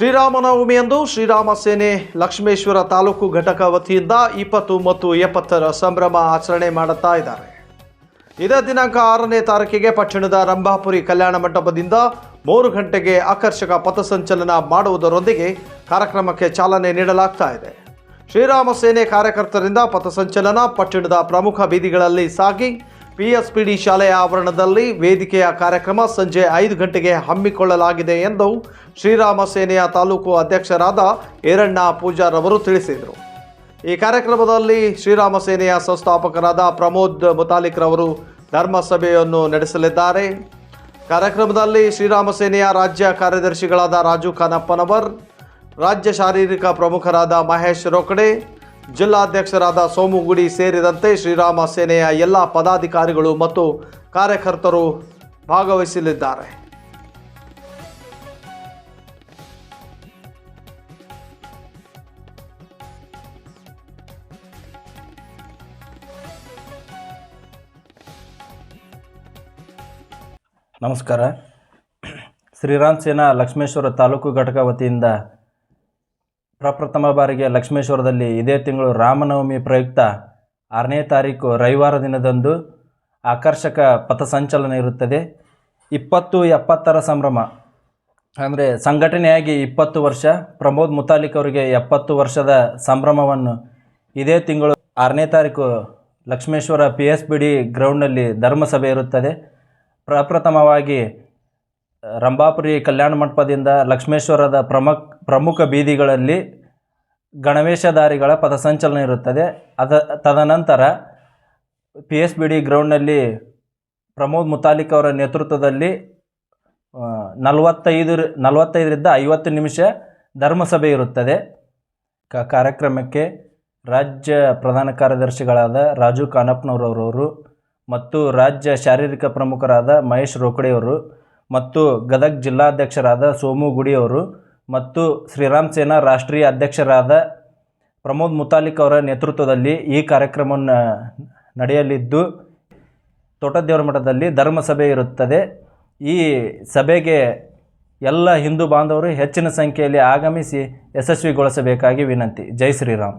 ಶ್ರೀರಾಮನವಮಿಯಂದು ಶ್ರೀರಾಮ ಸೇನೆ ಲಕ್ಷ್ಮೇಶ್ವರ ತಾಲೂಕು ಘಟಕ ವತಿಯಿಂದ ಇಪ್ಪತ್ತು ಮತ್ತು ಎಪ್ಪತ್ತರ ಸಂಭ್ರಮ ಆಚರಣೆ ಮಾಡುತ್ತಾ ಇದ್ದಾರೆ. ಇದೇ ದಿನಾಂಕ ಆರನೇ ತಾರೀಕಿಗೆ ಪಟ್ಟಣದ ರಂಭಾಪುರಿ ಕಲ್ಯಾಣ ಮಂಟಪದಿಂದ ಮೂರು ಗಂಟೆಗೆ ಆಕರ್ಷಕ ಪಥಸಂಚಲನ ಮಾಡುವುದರೊಂದಿಗೆ ಕಾರ್ಯಕ್ರಮಕ್ಕೆ ಚಾಲನೆ ನೀಡಲಾಗ್ತಾ ಇದೆ. ಶ್ರೀರಾಮ ಸೇನೆ ಕಾರ್ಯಕರ್ತರಿಂದ ಪಥಸಂಚಲನ ಪಟ್ಟಣದ ಪ್ರಮುಖ ಬೀದಿಗಳಲ್ಲಿ ಸಾಗಿ ಪಿಎಸ್ಪಿಡಿ ಶಾಲೆಯ ಆವರಣದಲ್ಲಿ ವೇದಿಕೆಯ ಕಾರ್ಯಕ್ರಮ ಸಂಜೆ ಐದು ಗಂಟೆಗೆ ಹಮ್ಮಿಕೊಳ್ಳಲಾಗಿದೆ ಎಂದು ಶ್ರೀರಾಮ ಸೇನೆಯ ತಾಲೂಕು ಅಧ್ಯಕ್ಷರಾದ ಈರಣ್ಣ ಪೂಜಾರ್ ಅವರು ತಿಳಿಸಿದರು. ಈ ಕಾರ್ಯಕ್ರಮದಲ್ಲಿ ಶ್ರೀರಾಮ ಸೇನೆಯ ಸಂಸ್ಥಾಪಕರಾದ ಪ್ರಮೋದ್ ಮುತಾಲಿಕ್ರವರು ಧರ್ಮಸಭೆಯನ್ನು ನಡೆಸಲಿದ್ದಾರೆ. ಕಾರ್ಯಕ್ರಮದಲ್ಲಿ ಶ್ರೀರಾಮ ಸೇನೆಯ ರಾಜ್ಯ ಕಾರ್ಯದರ್ಶಿಗಳಾದ ರಾಜು ಖಾನಪ್ಪನವರ್ ರಾಜ್ಯ ಶಾರೀರಿಕ ಪ್ರಮುಖರಾದ ಮಹೇಶ್ ರೋಕಡೆ ಜಿಲ್ಲಾಧ್ಯಕ್ಷರಾದ ಸೋಮುಗುಡಿ ಸೇರಿದಂತೆ ಶ್ರೀರಾಮ ಸೇನೆಯ ಎಲ್ಲ ಪದಾಧಿಕಾರಿಗಳು ಮತ್ತು ಕಾರ್ಯಕರ್ತರು ಭಾಗವಹಿಸಲಿದ್ದಾರೆ. ನಮಸ್ಕಾರ. ಶ್ರೀರಾಮ್ ಸೇನಾ ಲಕ್ಷ್ಮೇಶ್ವರ ತಾಲೂಕು ಘಟಕ ವತಿಯಿಂದ ಪ್ರಪ್ರಥಮ ಬಾರಿಗೆ ಲಕ್ಷ್ಮೇಶ್ವರದಲ್ಲಿ ಇದೇ ತಿಂಗಳು ರಾಮನವಮಿ ಪ್ರಯುಕ್ತ ಆರನೇ ತಾರೀಕು ರವಿವಾರ ದಿನದಂದು ಆಕರ್ಷಕ ಪಥಸಂಚಲನ ಇರುತ್ತದೆ. ಇಪ್ಪತ್ತು ಎಪ್ಪತ್ತರ ಸಂಭ್ರಮ, ಅಂದರೆ ಸಂಘಟನೆಯಾಗಿ ಇಪ್ಪತ್ತು ವರ್ಷ, ಪ್ರಮೋದ್ ಮುತಾಲಿಕ್ ಅವರಿಗೆ ಎಪ್ಪತ್ತು ವರ್ಷದ ಸಂಭ್ರಮವನ್ನು ಇದೇ ತಿಂಗಳು ಆರನೇ ತಾರೀಕು Lakshmeshwar P S B D ಗ್ರೌಂಡ್ನಲ್ಲಿ ಧರ್ಮಸಭೆ ಇರುತ್ತದೆ. ಪ್ರಪ್ರಥಮವಾಗಿ ರಂಭಾಪುರಿ ಕಲ್ಯಾಣ ಮಂಟಪದಿಂದ ಲಕ್ಷ್ಮೇಶ್ವರದ ಪ್ರಮುಖ ಪ್ರಮುಖ ಬೀದಿಗಳಲ್ಲಿ ಗಣವೇಶಧಾರಿಗಳ ಪಥಸಂಚಲನ ಇರುತ್ತದೆ. ಅದ, ತದನಂತರ ಪಿ ಎಸ್ ಬಿ ಡಿ ಗ್ರೌಂಡ್ನಲ್ಲಿ ಪ್ರಮೋದ್ ಮುತಾಲಿಕ್ ಅವರ ನೇತೃತ್ವದಲ್ಲಿ ನಲವತ್ತೈದು ನಲವತ್ತೈದರಿಂದ ಐವತ್ತು ನಿಮಿಷ ಧರ್ಮಸಭೆ ಇರುತ್ತದೆ. ಕ, ಕಾರ್ಯಕ್ರಮಕ್ಕೆ ರಾಜ್ಯ ಪ್ರಧಾನ ಕಾರ್ಯದರ್ಶಿಗಳಾದ ರಾಜು ಕಾನಪ್ಪನವರವರು ಮತ್ತು ರಾಜ್ಯ ಶಾರೀರಿಕ ಪ್ರಮುಖರಾದ ಮಹೇಶ್ ರೋಕಡೆಯವರು ಮತ್ತು ಗದಗ್ ಜಿಲ್ಲಾಧ್ಯಕ್ಷರಾದ ಸೋಮು ಗುಡಿಯವರು ಮತ್ತು ಶ್ರೀರಾಮ್ ಸೇನಾ ರಾಷ್ಟ್ರೀಯ ಅಧ್ಯಕ್ಷರಾದ ಪ್ರಮೋದ್ ಮುತಾಲಿಕ್ ಅವರ ನೇತೃತ್ವದಲ್ಲಿ ಈ ಕಾರ್ಯಕ್ರಮವನ್ನು ನಡೆಯಲಿದ್ದು, ತೋಟದೇವರ ಮಠದಲ್ಲಿ ಧರ್ಮಸಭೆ ಇರುತ್ತದೆ. ಈ ಸಭೆಗೆ ಎಲ್ಲ ಹಿಂದೂ ಬಾಂಧವರು ಹೆಚ್ಚಿನ ಸಂಖ್ಯೆಯಲ್ಲಿ ಆಗಮಿಸಿ ಯಶಸ್ವಿಗೊಳಿಸಬೇಕಾಗಿ ವಿನಂತಿ. ಜೈ ಶ್ರೀರಾಮ್.